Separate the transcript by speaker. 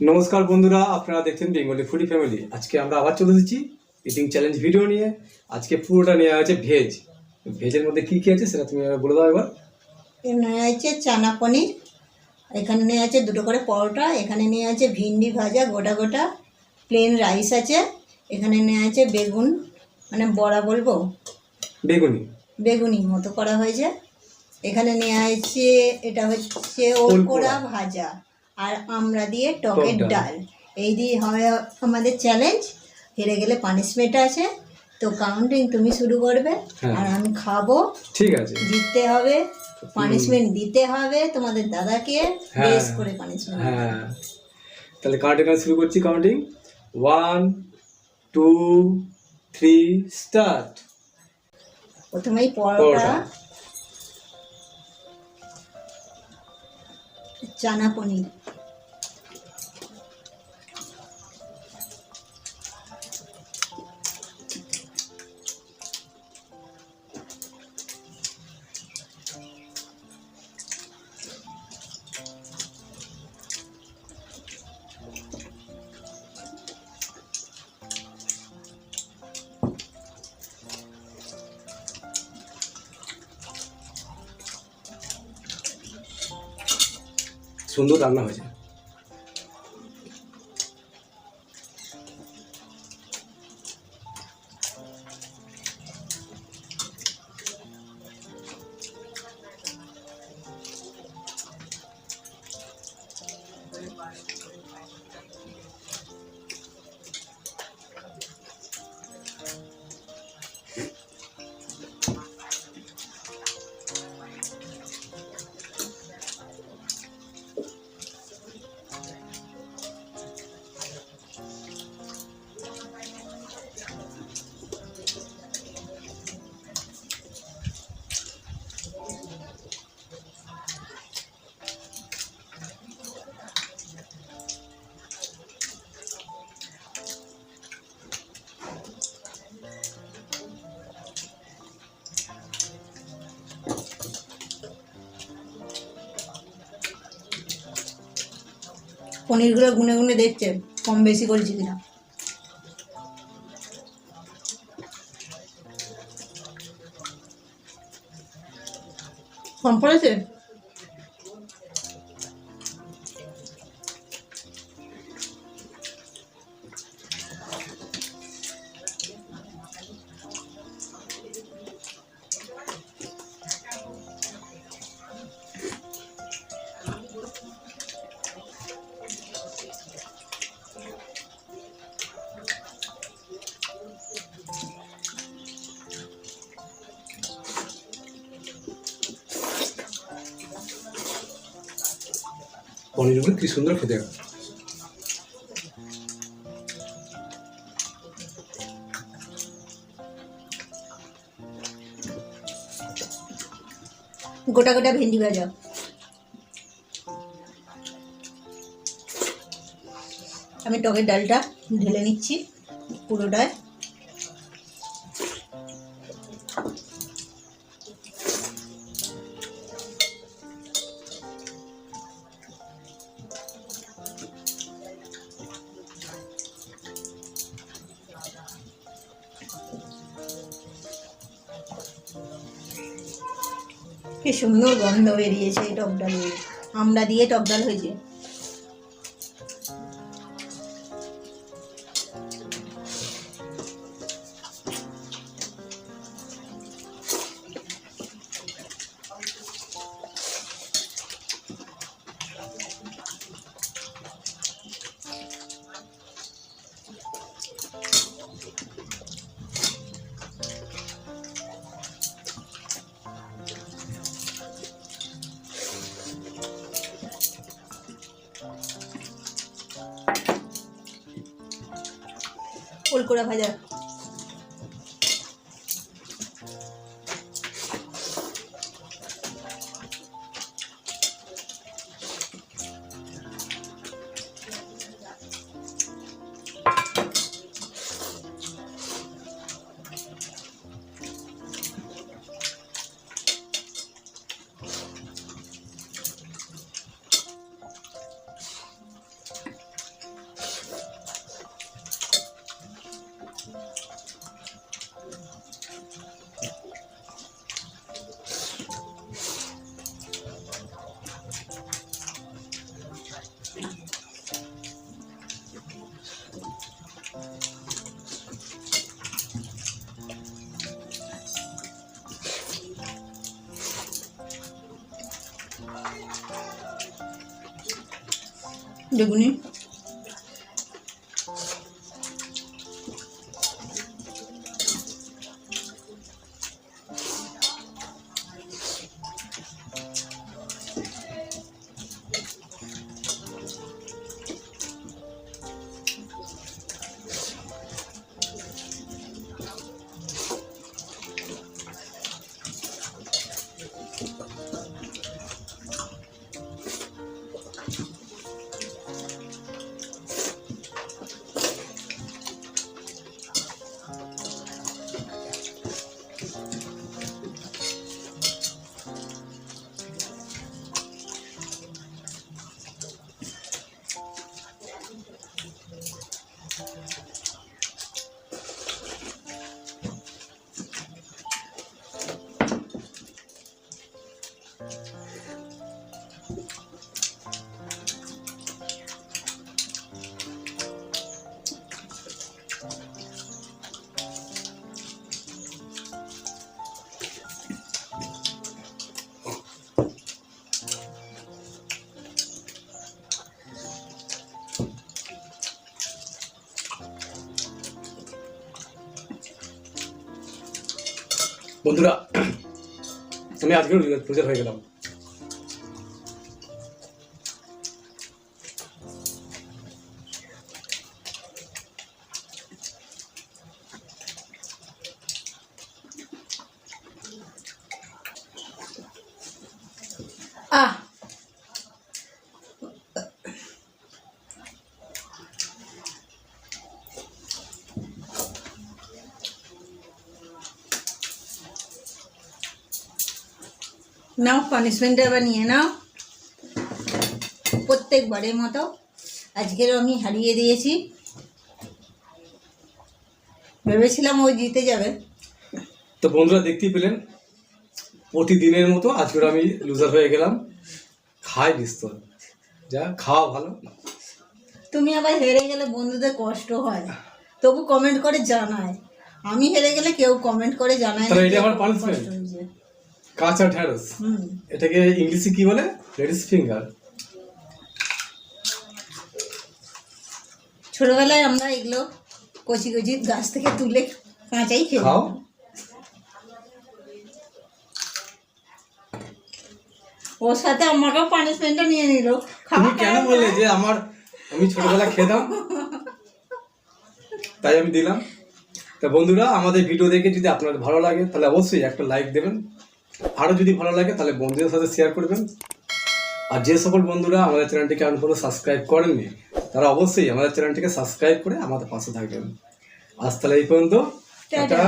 Speaker 1: নমস্কার বন্ধুরা আপনারা দেখছেন বেঙ্গলি ফুডি ফ্যামিলি। আজকে আমরা আবার চলে এসেছি ইটিং চ্যালেঞ্জ ভিডিও নিয়ে। আজকে পুরোটা নেওয়া হয়েছে ভেজ ভেজের মধ্যে কি কি আছে সেটা তুমি বলে দাও এবার
Speaker 2: এখানে আছে চানা পনির এখানে নিয়ে আছে দুটো করে পরোটা এখানে নিয়ে আছে ভিন্ডি ভাজা গোটা গোটা প্লেন রাইস আছে এখানে নিয়ে আছে বেগুন মানে বড়া বলব?
Speaker 1: বেগুনি।
Speaker 2: বেগুনি মতো করা হয়েছে। এখানে নিয়ে আছে এটা হচ্ছে।
Speaker 1: ওলকোড়া
Speaker 2: ভাজা। আর আমরা দিয়ে টকের
Speaker 1: ডাল।
Speaker 2: এই দিয়ে হবে আমাদের চ্যালেঞ্জ হেরে গেলে পানিশমেন্ট আছে। তো কাউন্টিং তুমি শুরু করবে।
Speaker 1: হ্যাঁ।
Speaker 2: আর আমি খাব।
Speaker 1: ঠিক আছে।
Speaker 2: জিততে হবে। পানিশমেন্ট দিতে হবে তোমাদের দাদাকে।
Speaker 1: হ্যাঁ।
Speaker 2: বেশ করে পানিশমেন্ট
Speaker 1: হ্যাঁ। তাহলে কাউন্টিং শুরু করছি counting one two three start
Speaker 2: প্রথমেই পরোটা।
Speaker 1: পরোটা।
Speaker 2: চানা
Speaker 1: সুন্দর রান্না হয়েছে
Speaker 2: পনিরগুলো গুনে গুনে দেখছে কম বেশি করছি কিনা। কম পড়েছে?
Speaker 1: পনিরগুলো কি সুন্দর খেতে।
Speaker 2: গোটা গোটা ভেন্ডি ভাজা আমি টকের ডালটা ঢেলে নিচ্ছি পুরোটায় কি সুন্দর গন্ধ বেরিয়েছে এই টক ডালের আমড়া দিয়ে টক ডাল হয়েছে। ফুলকোড়া ভাজা বেগুনি
Speaker 1: বন্ধুরা আমি আজকেও লুজার হয়ে গেলাম।
Speaker 2: আহ নাও পানিশমেন্ট এবার নিয়ে নাও। প্রত্যেকবারের মতো আজকেরও আমি হারিয়ে দিয়েছি। ভেবেছিলাম ও জিতে যাবে।
Speaker 1: তো বন্ধুরা দেখতেই পেলেন প্রতিদিনের মতো আজকের আমি লুজার হয়ে গেলাম। খাই বিস্তর যা খাওয়া ভালো।
Speaker 2: তুমি আবার হেরে গেলে বন্ধুদের কষ্ট হয়। তবু কমেন্ট করে জানায়। আমি হেরে গেলে কেউ কমেন্ট করে জানায় না
Speaker 1: এটা আমার
Speaker 2: হয়েছে।
Speaker 1: কাঁচা ঢ্যাঁড়স এটাকে ইংলিশে কি বলে? লেডিস ফিঙ্গার
Speaker 2: ছোটবেলায় আমরা এগুলো কচি কচি গাছ থেকে তুলে কাঁচাই খেয়ে
Speaker 1: খাও।
Speaker 2: ওর সাথে আমাকেও পানিশমেন্টটা নিয়ে নিল।
Speaker 1: তুমি কেন বললে যে আমার আমি ছোটবেলা খেতাম? তাই আমি দিলাম। তা বন্ধুরা আমাদের ভিডিও দেখে যদি আপনাদের ভালো লাগে তাহলে অবশ্যই একটা লাইক দেবেন। আরও যদি ভালো লাগে তাহলে বন্ধুদের সাথে শেয়ার করবেন। আর যে সকল বন্ধুরা আমাদের চ্যানেলটিকে এখন সাবস্ক্রাইব করেননি তারা অবশ্যই আমাদের চ্যানেলটিকে সাবস্ক্রাইব করে আমাদের পাশে থাকবেন। আজ তাহলে এই পর্যন্ত।
Speaker 2: টাটা।